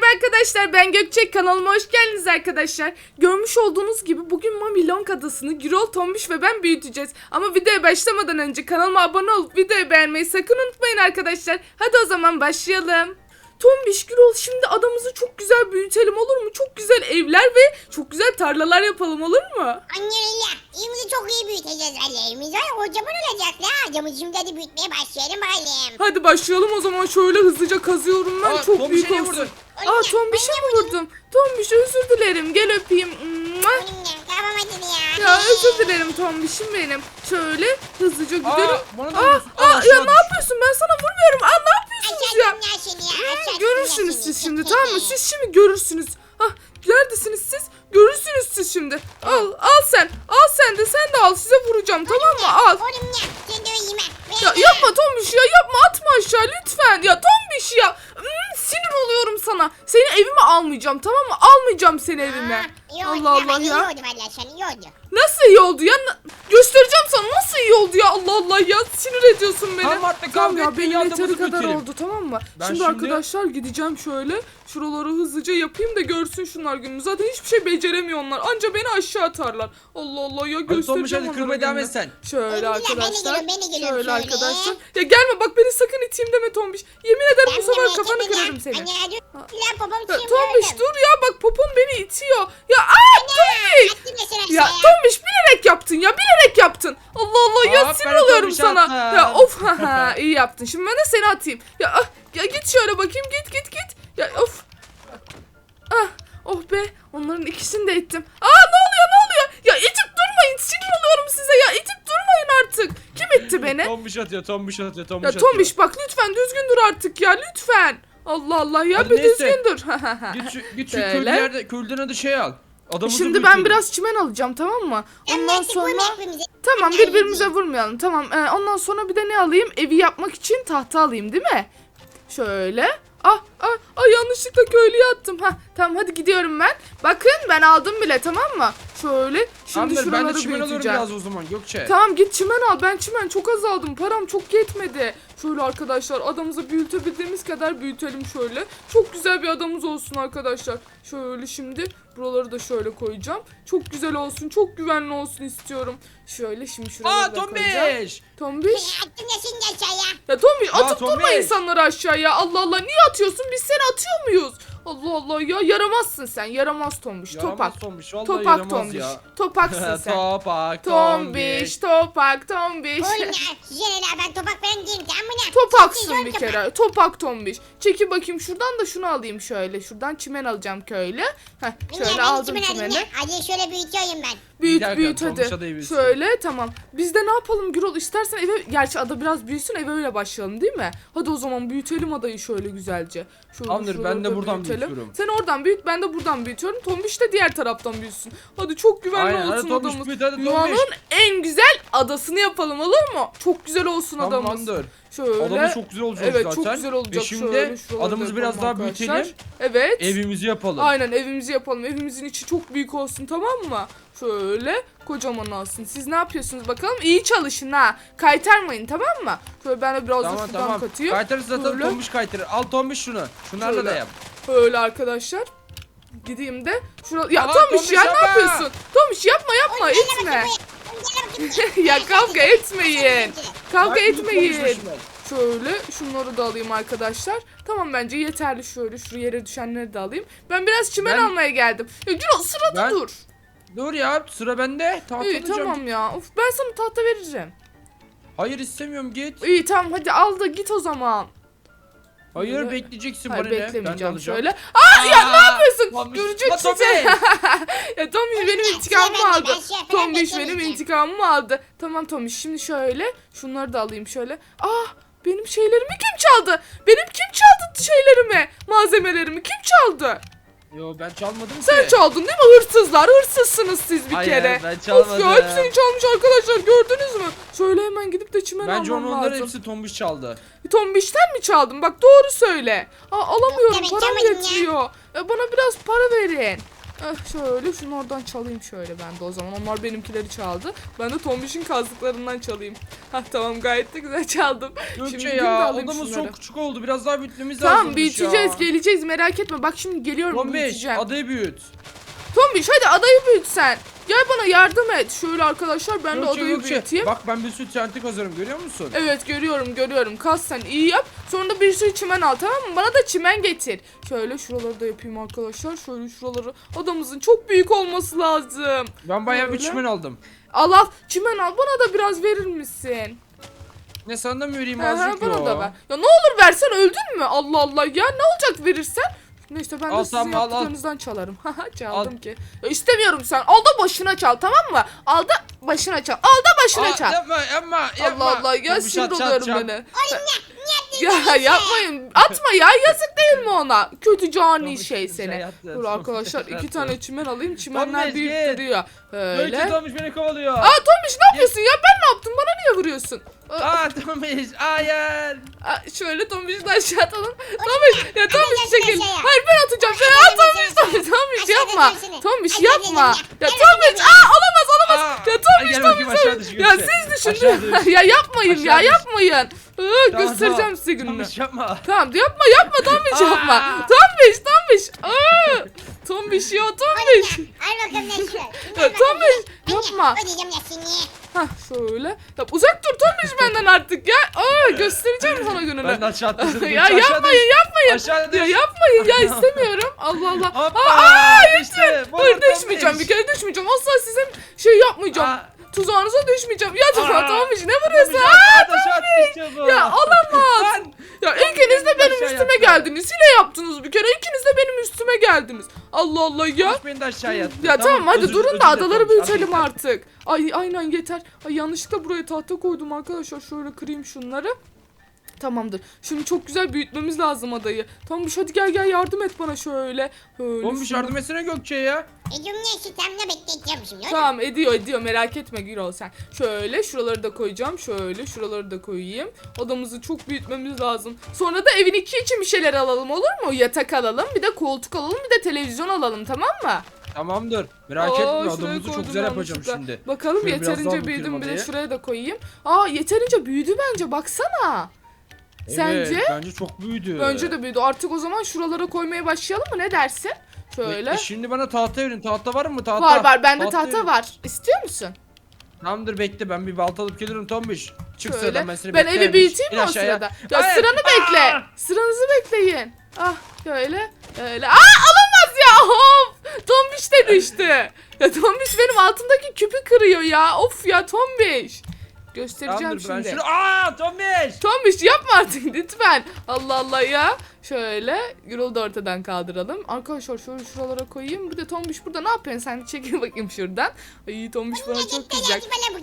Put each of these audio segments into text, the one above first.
merhaba arkadaşlar ben Gökçek kanalıma hoş geldiniz arkadaşlar. Görmüş olduğunuz gibi bugün Mami Long adasını Gürol Tombiş ve ben büyüteceğiz. Ama videoya başlamadan önce kanalıma abone olup videoyu beğenmeyi sakın unutmayın arkadaşlar. Hadi o zaman başlayalım. Tombiş Gürol şimdi adamızı çok güzel büyütelim olur mu? Çok güzel evler ve çok güzel tarlalar yapalım olur mu? Anne öyle. Evimizi çok iyi büyüteceğiz anne. Evimiz var ya kocaman olacak la. Adamı şimdi hadi büyütmeye başlayalım bakalım. Hadi başlayalım o zaman şöyle hızlıca kazıyorum ben Aa, çok büyük olsun. Vurdun? Aa Tombiş'e mi vurdum? Tombiş özür dilerim gel öpeyim. Mua. Anne tamam hadi ya. Ya özür dilerim Tombiş'im benim. Şöyle hızlıca gidelim. Aa, bana da Aa, aa, Aa, ya aşağı ne yapıyorsun? Ben sana vurmuyorum. Aa ne yapıyorsunuz ya? Seni görürsünüz siz seni. şimdi tamam mı? Siz şimdi görürsünüz. Ah neredesiniz siz? Görürsünüz siz şimdi. Al al sen. Al sen de sen de al. Size vuracağım tamam mı? Al. Oğlum ya sen de yeme. Ya yapma Tombiş ya yapma atma aşağı lütfen. Ya Tombiş ya. Hmm, sinir oluyorum sana. Seni evime almayacağım tamam mı? Almayacağım seni evime. İyi oldu Allah Allah İyi ya. oldu valla sen iyi oldu. Nasıl iyi oldu ya? Na- Göstereceğim sana nasıl iyi oldu ya. Allah Allah ya sinir ediyorsun beni. Tamam artık Tamam kavga ya etmeyin, benim yardımımızı yeteri kadar götürelim. oldu tamam mı? Ben şimdi, şimdi- arkadaşlar gideceğim şöyle. Şuraları hızlıca yapayım da görsün şunlar gününü. Zaten hiçbir şey beceremiyor onlar. Anca beni aşağı atarlar. Allah Allah ya Hadi göstereceğim Tombiş hadi onlara kırmaya devam gününü. et sen. Şöyle Emine, arkadaşlar. geliyorum, ben de geliyorum şöyle şöyle. arkadaşlar. Ya gelme bak beni sakın iteyim deme Tombiş. Yemin ederim bu sefer kafanı kırarım seni. Anne. Lan babam Ya, Tombiş dur ya bak popon beni itiyor. Ya aa Tombiş. Ya Ya. Tombiş bilerek yaptın ya bilerek yaptın. Allah Allah ya Aferin sinir oluyorum Tombiş, sana. attın. Ya of haha iyi yaptın. Şimdi ben de seni atayım. Ya ah, ya git şöyle bakayım git git git. Ya of. Ah oh be onların ikisini de ettim. Aa ne oluyor ne oluyor? Ya itip durmayın sinir oluyorum size ya itip durmayın artık. Kim itti beni? Tombiş atıyor, tombiş atıyor, tombiş Ya atıyor. Tombiş bak lütfen düzgün dur artık ya lütfen. Allah Allah ya Hadi bir neyse. düzgün dur. Git şu, git şu Şöyle. köylü yerde, köylüden hadi şey al. Adamımızı Şimdi ben büyütelim. biraz çimen alacağım tamam mı? Ondan sonra... Tamam Ben birbirimize vurmayalım. Tamam. Ee, ondan sonra bir de ne alayım? Evi yapmak için tahta alayım değil mi? Şöyle. Ah ah ah yanlışlıkla köylüye attım. Ha tamam hadi gidiyorum ben. Bakın ben aldım bile tamam mı? Şöyle şimdi ben şuraları de çimen alıyorum büyüteceğim. biraz o zaman Gökçe. Tamam git çimen al. Ben çimen çok az aldım. Param çok yetmedi. Şöyle arkadaşlar adamızı büyütebildiğimiz kadar büyütelim şöyle. Çok güzel bir adamız olsun arkadaşlar. Şöyle şimdi buraları da şöyle koyacağım. Çok güzel olsun. Çok güvenli olsun istiyorum. Şöyle şimdi şuraları Aa da koyacağım. tombiş. Tombiş. Seni attım ya aşağıya. Tombiş Aa, atıp durma Tombiş. insanları aşağıya. Allah Allah niye atıyorsun? Biz seni atıyor muyuz? Allah Allah ya yaramazsın sen. Yaramaz Tombiş. Yaramaz Topak. tombiş. Vallahi Topak yaramaz Tombiş. ya. Topaksın sen. Topak Tombiş, topak, tombiş. Oğlum ya ben topak falan değilim tamam mı? Topaksın Sen bir kere. Topak tombiş. Çeki bakayım şuradan da şunu alayım şöyle. Şuradan çimen alacağım köyle. Heh, şöyle ben aldım çimeni. Hadi şöyle büyütüyorum ben. Büyüt dakika, büyüt Tombiş'e hadi. Şöyle tamam. Biz de ne yapalım Gürol istersen eve gerçi ada biraz büyüsün eve öyle başlayalım değil mi? Hadi o zaman büyütelim adayı şöyle güzelce. Şöyle Tamamdır, ben de da buradan büyütelim. Büyütüyorum. Sen oradan büyüt ben de buradan büyütüyorum. Tombiş de diğer taraftan büyüsün. Hadi çok güvenli Aynen, hadi olsun Tombiş adamız. büyüt, hadi Dünyanın Tombiş. en güzel adasını yapalım olur mu? Çok güzel olsun adamız. Tamamdır. Şöyle. Adamız çok güzel olacak Evet zaten. çok güzel olacak. E şimdi Şöyle şuraları adamızı da biraz yapalım daha arkadaşlar. büyütelim. Evet. Evimizi yapalım. Aynen evimizi yapalım. Evimizin içi çok büyük olsun tamam mı? Şöyle kocaman olsun. Siz ne yapıyorsunuz bakalım? İyi çalışın ha. Kaytarmayın tamam mı? Şöyle ben de biraz da Tamam şuradan tamam. katayım. Kaytarı zaten Böyle. tombiş kaytarır. Al tombiş şunu. Şunlarla Şöyle. da yap. Öyle arkadaşlar. Gideyim de şura ya Aha, Tomiş Tomiş ya ne yapma. yapıyorsun? Tomiş yapma yapma etme. ya kavga etmeyin. Kavga etmeyin. Şöyle şunları da alayım arkadaşlar. Tamam bence yeterli şöyle şu yere düşenleri de alayım. Ben biraz çimen Ben- almaya geldim. Ya Gürol sırada Ben- dur. Dur ya sıra bende. Tahta İyi alacağım. tamam ya. Of, ben sana tahta vereceğim. Hayır istemiyorum git. İyi tamam hadi al da git o zaman. Hayır Böyle- bekleyeceksin Hayır bana ne? Ben de beklemeyeceğim alacağım. şöyle. Aa, ya ne yapıyorsun? Tombiş, Göreceksin la Tombiş. sen. ya Tombiş benim intikamımı aldı. şey Tombiş benim intikamımı aldı. Tamam Tombiş şimdi şöyle şunları da alayım şöyle. Ah benim şeylerimi kim çaldı? Benim kim çaldı şeylerimi? Malzemelerimi kim çaldı? Yo ben çalmadım Sen ki. çaldın değil mi? Hırsızlar. Hırsızsınız siz bir Hayır, kere. ben Of ya çalmadım. hepsini çalmış arkadaşlar gördünüz mü? Şöyle hemen gidip de çimen Bence almam onların lazım. hepsi tombiş çaldı. Tombiş'ten mi çaldın? Bak doğru söyle. Aa, alamıyorum Evet, param çalmadım ya. yetmiyor. E, bana biraz para verin. Eh, şöyle şunu oradan çalayım şöyle ben de o zaman. Onlar benimkileri çaldı. Ben de Tombiş'in kazdıklarından çalayım. Hah tamam gayet de güzel çaldım. Gökçe Şimdi ya odamız şunları. çok küçük oldu. Biraz daha büyütmemiz lazım. Tamam büyüteceğiz geleceğiz merak etme. Bak şimdi geliyorum Tombiş büyüteceğim. adayı büyüt. Tombiş hadi adayı büyüt sen. Gel bana yardım et. Şöyle arkadaşlar ben de Gökçe, adayı Gökçe, büyüteyim. Bak ben bir sürü TNT kazıyorum görüyor musun? Evet görüyorum görüyorum. Kas sen iyi yap. Sonra da bir sürü çimen al tamam mı? Bana da çimen getir. Şöyle şuraları da yapayım arkadaşlar. Şöyle şuraları. Adamızın çok büyük olması lazım. Ben bayağı bir çimen aldım. Al al çimen al. Bana da biraz verir misin? Ne sana da mı vereyim Aha, azıcık bana da ver. Ya ne olur versen öldün mü? Allah Allah ya ne olacak verirsen? Neyse ben de Al, sizin tamam, al, al. yaptıklarınızdan çalarım. Haha çaldım Al. ki. Ya istemiyorum sen. Al da başına çal tamam mı? Al da başına çal. Al da başına Aa, çal. Yapma yapma yapma. Allah Allah ya Tombiş, sinir oluyorum beni. Ya yapmayın. Atma ya yazık değil mi ona? Kötü cani Tombiş, şey şey seni. Dur Tombiş arkadaşlar şey iki yaptı. tane çimen alayım. Çimenler Tombiş, büyük git. duruyor. Gökçe Öyle. Tombiş beni kovalıyor. Aa Tomiş ne yapıyorsun ya? Ben ne yaptım? Bana niye vuruyorsun? Aa, Tombiş hayır. aa, şöyle Tomiş'i de aşağı atalım. Tomiş ya Tomiş çekil. Hayır ben atacağım. Aşağı at Tomiş. Tomiş. Tomiş yapma. Tomiş yapma. Ya Tomiş aa olamaz olamaz. Ya Tomiş Tomiş Tomiş. Ya siz düşündü. Aşağı düş. ya yapmayın ya yapmayın. Iı, Tamam, göstereceğim tamam. size gününü. Tombiş yapma. Tamam yapma yapma Tombiş yapma. Tombiş Tombiş. Aa! Tombiş ya Tombiş. Al bakalım ne Tombiş yapma. Ödeyeceğim ya seni. Hah şöyle. Ya uzak dur Tombiş benden artık ya. Aa göstereceğim sana gününü. Ben de aşağı atladım. ya aşağı yapmayın düş. yapmayın. Aşağı düş. Ya yapmayın ya istemiyorum. Allah Allah. Hoppa. Aa, işte. Hayır düşmeyeceğim bir kere düşmeyeceğim. Asla sizin şey yapmayacağım. Aa. Tuzağınıza düşmeyeceğim. Ya tamam Aa. Tombiş ne vuruyorsun? Aa, Ya alamaz. Ya ikiniz de benim üstüme geldiniz. Yine yaptınız bir kere. İkiniz de benim üstüme geldiniz. Allah Allah ya. Beni de aşağıya attı. Ya tamam, hadi özür- durun özür da dilerim adaları Tombiş, büyütelim artık. Ay aynen yeter. Ay yanlışlıkla buraya tahta koydum arkadaşlar. Şöyle kırayım şunları. Tamamdır. Şimdi çok güzel büyütmemiz lazım adayı. Tamam hadi gel gel yardım et bana şöyle. Böyle Tombiş şunu- yardım etsene Gökçe ya. Ödeyeceğim ya şu tamla bekleyeceğim şimdi. Tamam ediyor ediyor merak etme Gürol sen. Şöyle şuraları da koyacağım. Şöyle şuraları da koyayım. Odamızı çok büyütmemiz lazım. Sonra da evin iki için bir şeyler alalım olur mu? Yatak alalım bir de koltuk alalım bir de televizyon alalım tamam mı? Tamamdır. Merak Aa, etme şuraya adamımızı çok güzel yapacağım yanlışlıkla. şimdi. Bakalım Şöyle biraz daha yeterince büyütelim büyüdü mü bir de adayı. şuraya da koyayım. Aa yeterince büyüdü bence baksana. Sence? Evet, bence çok büyüdü. Bence de büyüdü. Artık o zaman şuralara koymaya başlayalım mı? Ne dersin? Şöyle. Bekle, şimdi bana tahta verin. Tahta var mı tahta? Var var bende tahta verin. var. İstiyor musun? Tamamdır bekle ben bir balta alıp gelirim Tombiş. Çık Şöyle. sıradan ben seni Ben evi büyüteyim mi o sırada? Ya Hayır. sıranı bekle. Aa! Sıranızı bekleyin. Ah şöyle. Öyle. Aa alamaz ya. Of. Tombiş de düştü. Ya Tombiş benim altındaki küpü kırıyor ya. Of ya Tombiş. Göstereceğim Tamamdır ben şimdi. şunu. Aa Tombiş. Tombiş yapma artık lütfen. Allah Allah ya. Şöyle Gürol'u da ortadan kaldıralım. Arkadaşlar şöyle şuralara koyayım. Bir de Tombiş burada ne yapıyorsun sen? Çekil bakayım şuradan. Ay Tombiş bana çok kızacak.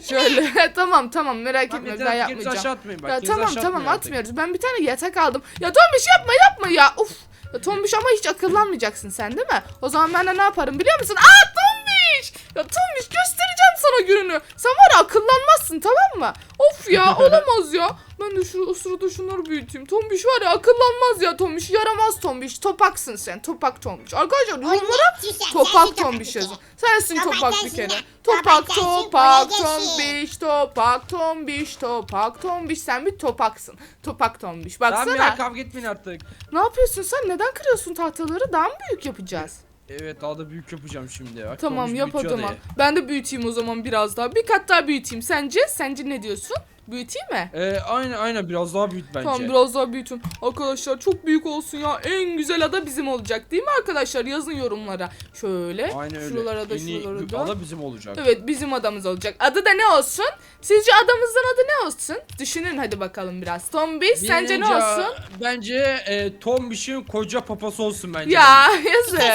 Şöyle tamam tamam merak etme Tamam, ben yeter, ikinizi yapmayacağım. atmayın bak. Ya tamam aşağı tamam atmayın artık. atmıyoruz. Ben bir tane yatak aldım. Ya Tombiş yapma yapma ya. Uf. Ya Tombiş ama hiç akıllanmayacaksın sen değil mi? O zaman ben de ne yaparım biliyor musun? Aa Tombiş! Ya Tombiş göstereceğim sana gününü. Sen var ya akıllanmazsın tamam mı? Of ya olamaz ya. Ben de şu o sırada şunları büyüteyim. Tombiş var ya akıllanmaz ya Tombiş. Yaramaz Tombiş. Topaksın sen. Topak Tombiş. Arkadaşlar yorumlara topak Tombiş yazın. Sensin Topak topak bir kere. Topak Topak tombiş topak tombiş topak tombiş sen bir topaksın. Topak tombiş. Tamam Baksana. ya kavga etmeyin artık. Ne yapıyorsun sen? Neden kırıyorsun tahtaları? Daha mı büyük yapacağız? Evet daha da büyük yapacağım şimdi. Bak, Tamam yap o büyütüyor zaman. adayı. Ben de büyüteyim o zaman biraz daha. Bir kat daha büyüteyim. Sence? Sence ne diyorsun? Büyüteyim mi? Ee, aynen aynen biraz daha büyüt bence. Tamam biraz daha büyütün. Arkadaşlar çok büyük olsun ya. En güzel ada bizim olacak değil mi arkadaşlar? Yazın yorumlara. Şöyle. Aynen öyle. Şuralara da En iyi şuralara da. Ada bizim olacak. Evet bizim adamız olacak. Adı da ne olsun? Sizce adamızın adı ne olsun? Düşünün hadi bakalım biraz. Tombiş sence ne olsun? Bence e, Tombiş'in koca papası olsun bence. Ya yazık. Anne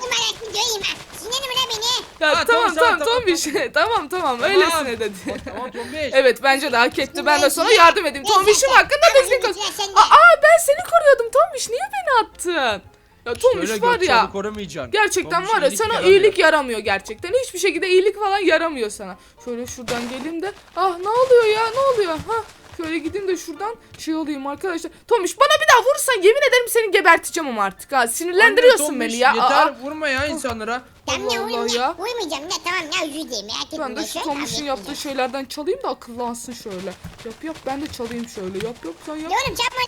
numarasını göreyim ha. Sinirli mi ne beni? Ya Ha, tamam tamam, tamam tamam, Tombiş. tamam tamam öylesine dedi. Tamam Tombiş. evet bence de hak etti. Ben de sana yardım edeyim. Tombiş'im hakkında düzgün konuş. Aa ben seni koruyordum Tombiş. Niye beni attın? Ya Tombiş Öyle var ya. koramayacaksın. Gerçekten Tombiş'e var ya sana yaramıyor. iyilik yaramıyor gerçekten. Hiçbir şekilde iyilik falan yaramıyor sana. Şöyle şuradan geleyim de. Ah ne oluyor ya ne oluyor? Ha Şöyle gideyim de şuradan şey alayım arkadaşlar. Tomiş bana bir daha vurursan yemin ederim seni geberteceğim ama artık ha. Sinirlendiriyorsun Anne, beni Tombiş, ya. Yeter Aa, vurma ya insanlara. Tamam Allah ya Allah ya. Uyumayacağım ya tamam ya özür dilerim merak etme. ben de şu Tomiş'in yaptığı ya. şeylerden çalayım da akıllansın şöyle. Yap yap ben de çalayım şöyle. Yap yap sen yap. Ya oğlum çarpma.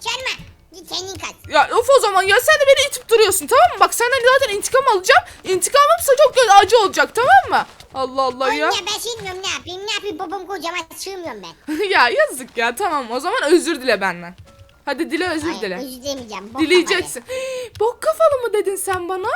Çarpma. Git kendin kaç. Ya of o zaman ya sen de beni itip duruyorsun tamam mı? Bak senden zaten intikam alacağım. İntikamımsa çok acı olacak tamam mı? Allah Allah Oğlum ya. ya ben sığmıyorum ne yapayım ne yapayım babam kocaman sığmıyorum ben. ya yazık ya tamam o zaman özür dile benden. Hadi dile özür Ay, dile. özür dilemeyeceğim. bok Dileyeceksin. bok kafalı mı dedin sen bana?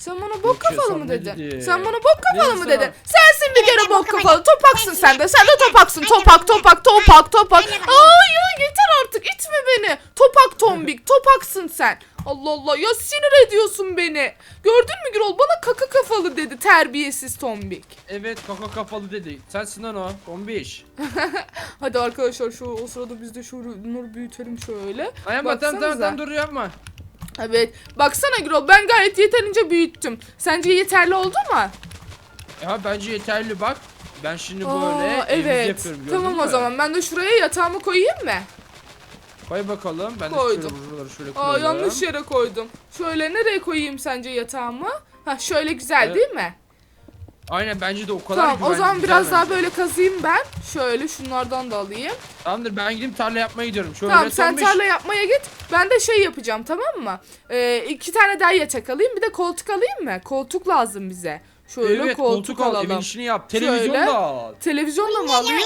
Sen bana bok kafalı mı dedin? Sen bana bok kafalı mı dedin? Sensin bir kere bok kafalı. Topaksın sen de. Sen de topaksın. Topak topak topak topak. Aa ya yeter artık itme beni. Topak tombik. Topaksın sen. Allah Allah ya sinir ediyorsun beni. Gördün mü Gürol bana kaka kafalı dedi terbiyesiz tombik. Evet kaka kafalı dedi. Sensin lan o. Tombiş. Hadi arkadaşlar şu o sırada biz de şu ürünleri büyütelim şöyle. Ay yapma tamam tamam tamam dur yapma. Evet. Baksana Gürol ben gayet yeterince büyüttüm. Sence yeterli oldu mu? Ya bence yeterli bak. Ben şimdi Aa, böyle evimizi evet. yapıyorum gördün Tamam mü? o zaman ben de şuraya yatağımı koyayım mı? Koy bakalım. Ben de Koydum. şöyle buraları şöyle Aa yanlış yere koydum. Şöyle nereye koyayım sence yatağımı? Ha şöyle güzel Evet. değil mi? Aynen bence de o kadar Tamam o güvenli, zaman güzel biraz daha bence. böyle kazıyım ben. Şöyle şunlardan da alayım. Tamamdır ben gidip tarla yapmaya gidiyorum. Şöyle tamam sen Tombiş. tarla yapmaya git. Ben de şey yapacağım tamam mı? Ee, iki tane daha yatak alayım bir de koltuk alayım mı? Koltuk lazım bize. Şöyle Evet koltuk, koltuk al alalım. evin işini yap. Televizyon Şöyle. da al. Televizyonla mı Ne alayım?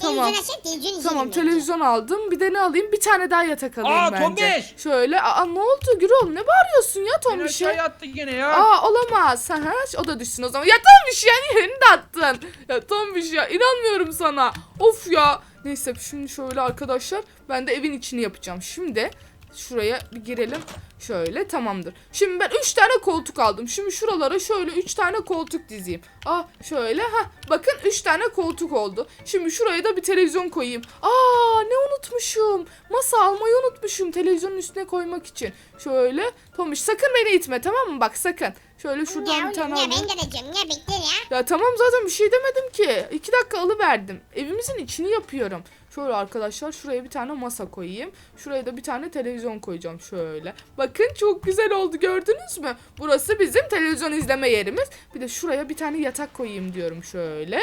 Tamam. Televizyon televizyon Tamam televizyon aldım. Bir de ne alayım? Bir tane daha yatak alayım Aa, bence. Tombiş! Şöyle. Aa ne oldu Gürol? Ne bağırıyorsun ya Tombiş'e? aşağıya attı gene ya. Aa olamaz. Ha, o da düşsün o zaman. Ya Tombiş ya yerini de attın. Ya Tombiş ya inanmıyorum sana. Of ya. Neyse şimdi şöyle arkadaşlar ben de evin içini yapacağım. Şimdi şuraya bir girelim. Şöyle tamamdır. Şimdi ben 3 tane koltuk aldım. Şimdi şuralara şöyle 3 tane koltuk dizeyim. Ah şöyle ha bakın 3 tane koltuk oldu. Şimdi şuraya da bir televizyon koyayım. Aa ne unutmuşum. Masa almayı unutmuşum televizyonun üstüne koymak için. Şöyle Tomiş sakın beni itme tamam mı? Bak sakın. Şöyle şuradan Ya bir tane ya ben geleceğim ya bekle ya. Ya tamam zaten bir şey demedim ki. İki dakika alıverdim. Evimizin içini yapıyorum. Şöyle arkadaşlar şuraya bir tane masa koyayım. Şuraya da bir tane televizyon koyacağım şöyle. Bakın çok güzel oldu gördünüz mü? Burası bizim televizyon izleme yerimiz. Bir de şuraya bir tane yatak koyayım diyorum şöyle.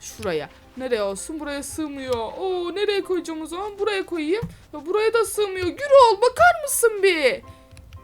Şuraya. Nereye olsun? Buraya sığmıyor. Oo nereye koyacağım o zaman? Buraya koyayım. Ya buraya da sığmıyor. Gürol bakar mısın bir?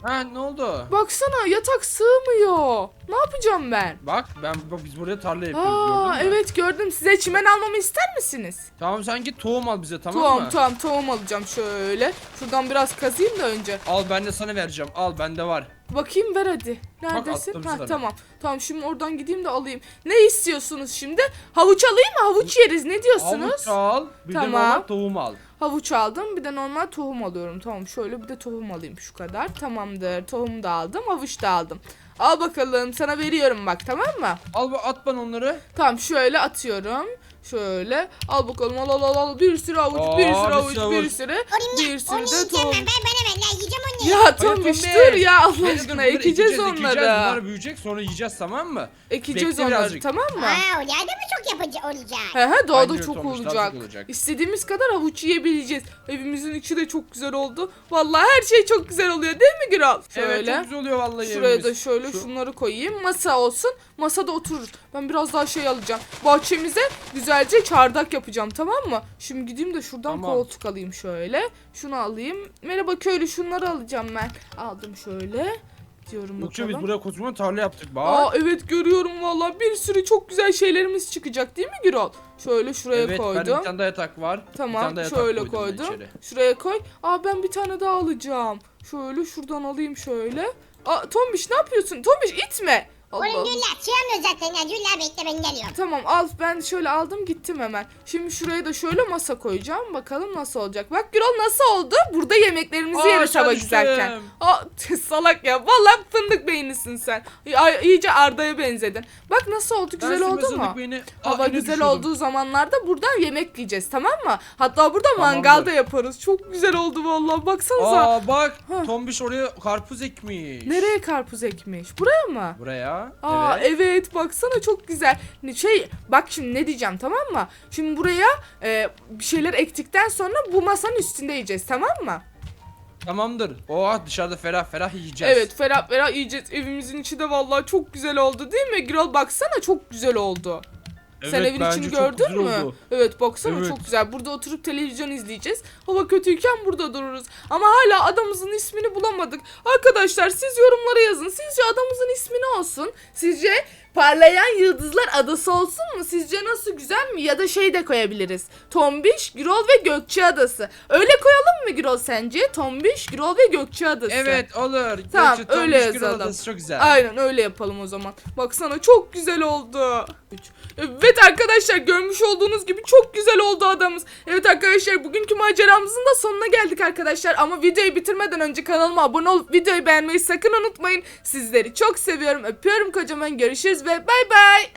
Ha ne oldu? Baksana yatak sığmıyor. Ne yapacağım ben? Bak ben bak biz burada tarla yapıyoruz Aa gördün mü? evet gördüm. Size çimen almamı ister misiniz? Tamam sen git tohum al bize tamam Tamam mı? tamam tohum alacağım şöyle. Şuradan biraz kazıyım da önce. Al ben de sana vereceğim. Al bende var. Bakayım ver hadi. Neredesin? attım Ha sana. tamam. Tamam şimdi oradan gideyim de alayım. Ne istiyorsunuz şimdi? Havuç alayım mı? Havuç yeriz. Ne diyorsunuz? Havuç al. Bir Tamam. de normal tohum al. Havuç aldım. Bir de normal tohum alıyorum. Tamam şöyle bir de tohum alayım şu kadar. Tamamdır. Tohum da aldım. Havuç da aldım. Al bakalım sana veriyorum bak tamam mı? Al bu at bana onları. Tamam şöyle atıyorum. Şöyle al bakalım al al al al bir sürü havuç Aa, bir bir sürü sürü havuç bir sürü bir sürü de tohum. ben. Ben lan yiyeceğim onu. Ya Tombiş Tombiş. dur ya Allah Neyse, aşkına bunları ekeceğiz ekeceğiz, onları. Bunlar büyüyecek sonra yiyeceğiz tamam mı? Ekeceğiz Bekle onları birazcık. tamam mı? Aa o da mı çok yapıcı olacak? He he daha da Aynen çok Tombiş, daha olacak. çok olacak. İstediğimiz kadar havuç yiyebileceğiz. Evimizin içi de çok güzel oldu. Vallahi her şey çok güzel oluyor değil mi Güral? Evet Şöyle. çok güzel oluyor vallahi Şuraya evimiz. da şöyle Şu- şunları koyayım. Masa olsun. Masada otururuz. Ben biraz daha şey alacağım. Bahçemize güzelce çardak yapacağım tamam mı? Şimdi gideyim de şuradan Tamam. koltuk alayım şöyle. Şunu alayım. Merhaba köylü şunları alacağım ben. Aldım şöyle. Diyorum Yoksa biz bakalım. buraya kocaman tarla yaptık bak. Aa evet görüyorum valla bir sürü çok güzel şeylerimiz çıkacak değil mi Gürol? Şöyle şuraya evet ben koydum. bir tane daha yatak var. bir Tamam daha yatak şöyle koydum ben koydum. içeri. Şuraya koy. Aa ben bir tane daha alacağım. Şöyle şuradan alayım şöyle. Aa Tombiş ne yapıyorsun? Tombiş itme. Allah Oğlum la sığamıyor zaten ya. La bekle ben geliyorum. Tamam al ben şöyle aldım gittim hemen. Şimdi şuraya da şöyle masa koyacağım. Bakalım nasıl olacak. Bak Gürol nasıl oldu? Burada yemeklerimizi Aa, yeriz çalıştım. giderken. Aa salak ya. Vallahi fındık beynisin sen. Ay, iyice Arda'ya benzedin. Bak nasıl oldu? Güzel Ben oldu mu? Aa, Hava güzel düşüyordum. olduğu zamanlarda buradan yemek yiyeceğiz tamam mı? Hatta burada Tamamdır. mangal da yaparız. Çok güzel oldu vallahi. Baksanıza. Aa bak. Tombiş oraya karpuz ekmiş. Nereye karpuz ekmiş? Buraya mı? Buraya. Ya. Aa evet. evet. baksana çok güzel. Şey bak şimdi ne diyeceğim tamam mı? Şimdi buraya e, bir şeyler ektikten sonra bu masanın üstünde yiyeceğiz tamam mı? Tamamdır. Oh dışarıda ferah ferah yiyeceğiz. Evet ferah ferah yiyeceğiz. Evimizin içi de vallahi çok güzel oldu değil mi? Gürol baksana çok güzel oldu. Sen Evet, evin bence içini çok gördün mü? oldu. Evet baksana Evet. çok güzel. Burada oturup televizyon izleyeceğiz. Hava kötüyken burada dururuz. Ama hala adamımızın ismini bulamadık. Arkadaşlar siz yorumlara yazın. Sizce adamımızın ismi ne olsun? Sizce Parlayan Yıldızlar Adası olsun mu? Sizce nasıl güzel mi? Ya da şey de koyabiliriz. Tombiş, Gürol ve Gökçe Adası. Öyle koyalım mı Gürol sence? Tombiş, Gürol ve Gökçe Adası. Evet olur. Tamam, Gökçe öyle Tombiş Gürol yazalım. Adası Çok güzel. Aynen öyle yapalım o zaman. Baksana çok güzel oldu. Üç. Evet arkadaşlar görmüş olduğunuz gibi çok güzel oldu adamız. Evet arkadaşlar bugünkü maceramızın da sonuna geldik arkadaşlar. Ama videoyu bitirmeden önce kanalıma abone olup videoyu beğenmeyi sakın unutmayın. Sizleri çok seviyorum. Öpüyorum kocaman. Görüşürüz Bye bye.